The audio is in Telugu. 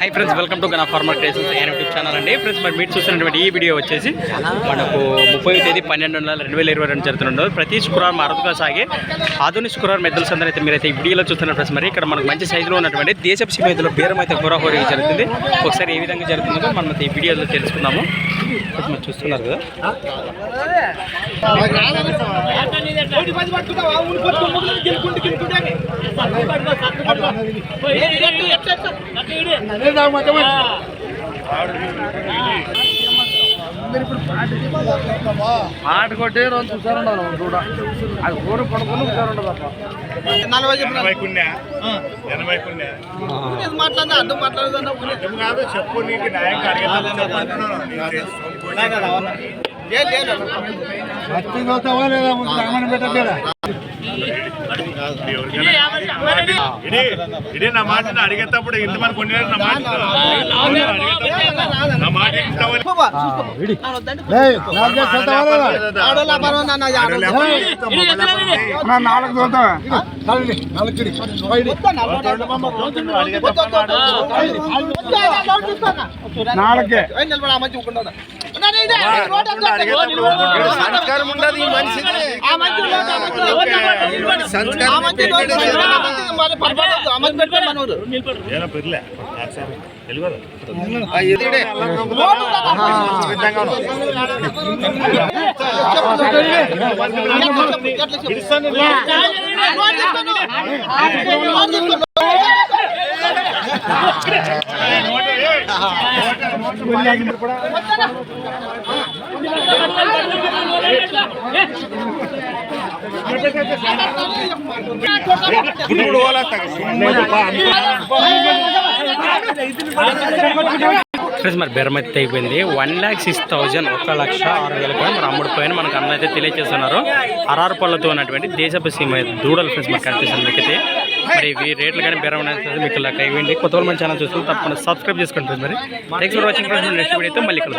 Hi friends welcome to Gana farmer creations and YouTube channel అండి. ఫ్రెండ్స్ మరి మీరు చూస్తున్నటువంటి ఈ వీడియో వచ్చేసి మనకు ముప్పై తేదీ పన్నెండు నెలల రెండు వేల ఇరవై రెండు జరుగుతుండదు ప్రతి శుక్రవారం అరుదుగా సాగే ఆధునిక శుక్రవారం మెద్దల సందర్ అయితే మీరైతే ఈ వీడియోలో చూస్తున్న ఫ్రెండ్స్ మరి ఇక్కడ మనకు మంచి సైజులో ఉన్నటువంటి దేశపు సీమైతుల బేరం అయితే హోరాహోరీ జరుగుతుంది. ఒకసారి ఏ విధంగా జరుగుతుందో మనం అయితే ఈ వీడియోలో తెలుసుకుందాము. ఇప్పుడు మీరు చూస్తున్నారు కదా ఆట కొట్టే రోజు చూసారుండవు చూడ అది ఊరు పడుకుని చూసారుండదు తప్ప ఎనభై మాట్లాడినా అర్థం కాదు చెప్పు నీకు న్యాయంగా అడిగేటప్పుడు చెప్పంటున్నాను. నీకు తెలుసు. ఎవరికైనా ఇదే ఇదే నా మాట నా అడిగేటప్పుడు ఇంతమంది కొన్నారు నా మాట నా మాట ఇంతవరకు నాలుగు చూద్దాం నాలుగే సంస్కారం ఉండదు ఈ మనిషికి. పెర్లే. ఫ్రెండ్స్ మరి బెరం అయితే అయిపోయింది. వన్ ల్యాక్ సిక్స్ థౌజండ్ ఒక లక్ష ఆరు వేల కూడా మరి అమ్ముడు పోయిన మనకు అన్న అయితే తెలియజేస్తున్నారు అరారు పళ్ళతో ఉన్నటువంటి దేశపు సీమ దూడలు ఫ్రెండ్స్ మనకు కనిపిస్తుంది అయితే మరి ఇవి రేట్లు కానీ బేరం అనేది మీకు ఇలా కైవేయండి కొత్త మన ఛానల్ చూస్తే తప్పకుండా సబ్స్క్రైబ్ చేసుకుంటుంది మరి. నెక్స్ట్ వాచింగ్ నెక్స్ట్ వీడియో అయితే మళ్ళీ ఇక్కడ